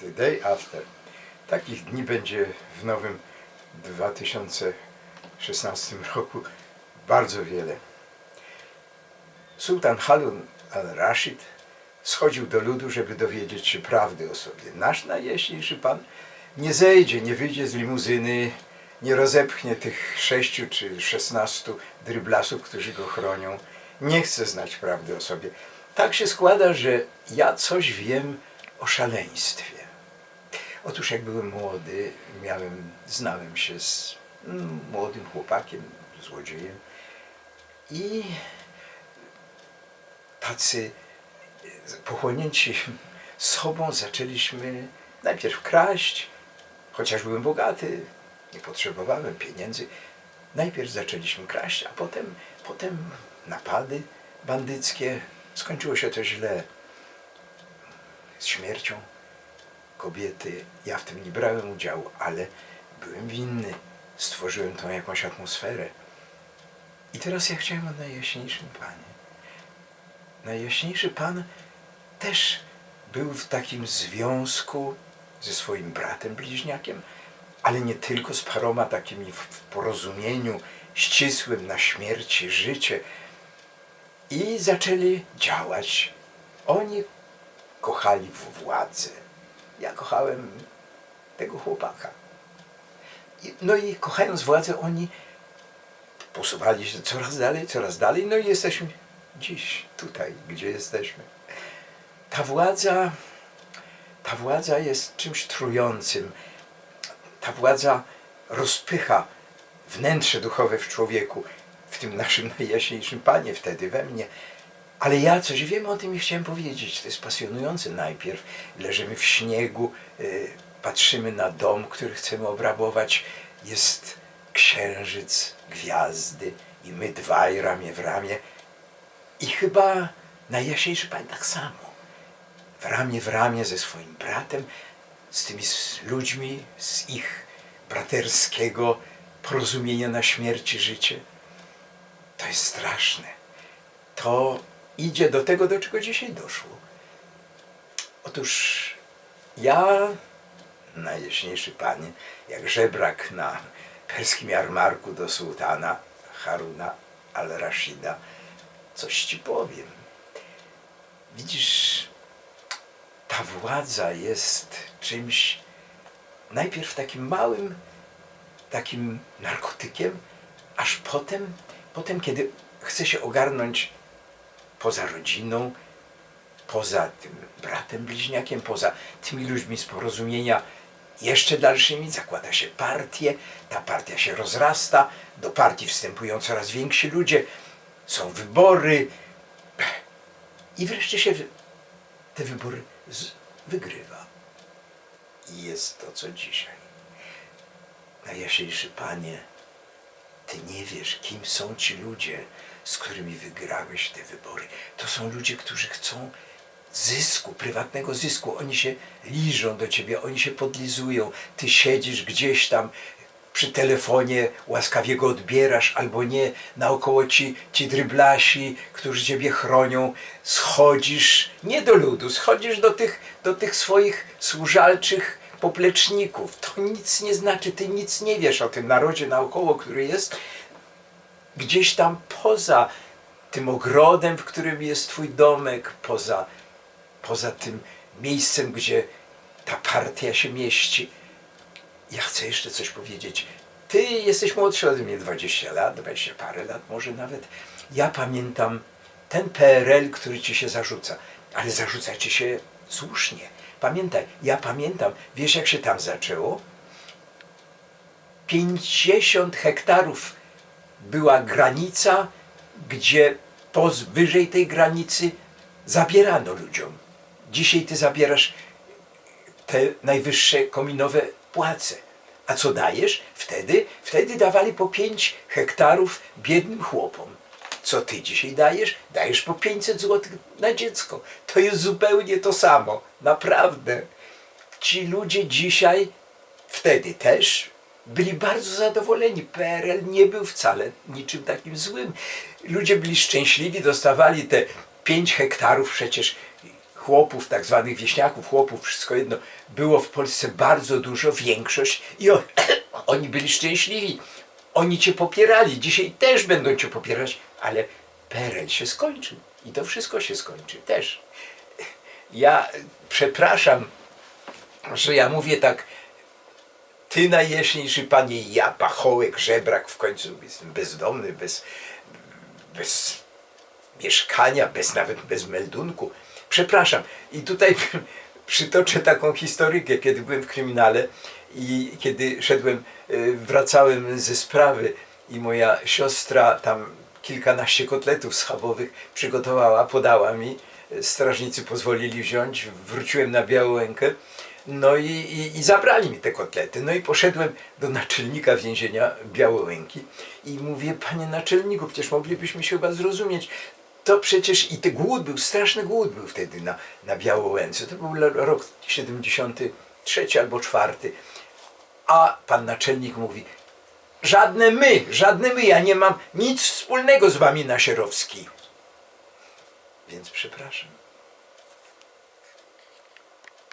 The day after. Takich dni będzie w nowym 2016 roku bardzo wiele. Sultan Harun al-Rashid schodził do ludu, żeby dowiedzieć się prawdy o sobie. Nasz najjaśniejszy pan nie zejdzie, nie wyjdzie z limuzyny, nie rozepchnie tych sześciu czy szesnastu dryblasów, którzy go chronią. Nie chce znać prawdy o sobie. Tak się składa, że ja coś wiem o szaleństwie. Otóż jak byłem młody, miałem, znałem się z mm, młodym chłopakiem, złodziejem i tacy e, pochłonięci sobą zaczęliśmy najpierw kraść, chociaż byłem bogaty, nie potrzebowałem pieniędzy. Najpierw zaczęliśmy kraść, a potem, potem napady bandyckie. Skończyło się to źle. Z śmiercią kobiety. Ja w tym nie brałem udziału, ale byłem winny. Stworzyłem tą jakąś atmosferę. I teraz ja chciałem o Najjaśniejszym Panie. Najjaśniejszy Pan też był w takim związku ze swoim bratem bliźniakiem, ale nie tylko z paroma takimi w porozumieniu ścisłym na śmierć i życie. I zaczęli działać. Oni kochali władzę. Ja kochałem tego chłopaka. No i kochając władzę, oni posuwali się coraz dalej, coraz dalej. No i jesteśmy dziś tutaj, gdzie jesteśmy. Ta władza, ta władza jest czymś trującym. Ta władza rozpycha wnętrze duchowe w człowieku, w tym naszym najjaśniejszym Panie wtedy we mnie. Ale ja coś wiem o tym i chciałem powiedzieć. To jest pasjonujące. Najpierw leżymy w śniegu, y, patrzymy na dom, który chcemy obrabować. Jest księżyc, gwiazdy i my dwaj ramię w ramię. I chyba najjaśniejszy Pan tak samo. W ramię w ramię ze swoim bratem, z tymi ludźmi, z ich braterskiego porozumienia na śmierć i życie. To jest straszne. To idzie do tego, do czego dzisiaj doszło. Otóż ja, najjaśniejszy panie, jak żebrak na perskim jarmarku do sułtana Haruna al-Rashida, coś ci powiem. Widzisz, ta władza jest czymś najpierw takim małym, takim narkotykiem, aż potem, potem kiedy chce się ogarnąć poza rodziną, poza tym bratem bliźniakiem, poza tymi ludźmi z porozumienia jeszcze dalszymi, zakłada się partię, ta partia się rozrasta, do partii wstępują coraz więksi ludzie, są wybory i wreszcie się te wybory wygrywa. I jest to, co dzisiaj. Najjaśniejszy Panie, Ty nie wiesz, kim są ci ludzie, z którymi wygrałeś te wybory. To są ludzie, którzy chcą zysku, prywatnego zysku. Oni się liżą do ciebie, oni się podlizują. Ty siedzisz gdzieś tam przy telefonie, łaskawie go odbierasz albo nie. Naokoło ci, ci dryblasi, którzy ciebie chronią. Schodzisz nie do ludu, schodzisz do tych, do tych swoich służalczych popleczników. To nic nie znaczy, ty nic nie wiesz o tym narodzie naokoło, który jest gdzieś tam poza tym ogrodem, w którym jest twój domek, poza, poza tym miejscem, gdzie ta partia się mieści. Ja chcę jeszcze coś powiedzieć. Ty jesteś młodszy ode mnie 20 lat, 20 parę lat może nawet. Ja pamiętam ten PRL, który ci się zarzuca, ale zarzuca ci się słusznie. Pamiętaj, ja pamiętam, wiesz jak się tam zaczęło? 50 hektarów była granica, gdzie powyżej tej granicy zabierano ludziom. Dzisiaj ty zabierasz te najwyższe kominowe płace. A co dajesz? Wtedy, wtedy dawali po 5 hektarów biednym chłopom. Co ty dzisiaj dajesz? Dajesz po 500 zł na dziecko. To jest zupełnie to samo. Naprawdę. Ci ludzie dzisiaj, wtedy też, byli bardzo zadowoleni. PRL nie był wcale niczym takim złym. Ludzie byli szczęśliwi, dostawali te 5 hektarów przecież chłopów, tak zwanych wieśniaków, chłopów, wszystko jedno, było w Polsce bardzo dużo, większość i on, oni byli szczęśliwi. Oni cię popierali, dzisiaj też będą cię popierać, ale PRL się skończył i to wszystko się skończy też. Ja przepraszam, że ja mówię tak, ty najjaśniejszy panie, ja pachołek, żebrak, w końcu jestem bezdomny, bez, bez mieszkania, bez nawet bez meldunku. Przepraszam. I tutaj przytoczę taką historykę, kiedy byłem w kryminale i kiedy szedłem, y, wracałem ze sprawy i moja siostra tam kilkanaście kotletów schabowych przygotowała, podała mi. Strażnicy pozwolili wziąć, wróciłem na Białołękę. No i, i, i zabrali mi te kotlety. No i poszedłem do naczelnika więzienia Białołęki i mówię, panie naczelniku, przecież moglibyśmy się chyba zrozumieć. To przecież i ten głód był, straszny głód był wtedy na, na Białołęce. To był rok 73 albo 4. A pan naczelnik mówi, żadne my, żadne my, ja nie mam nic wspólnego z wami Nasierowski. Więc przepraszam.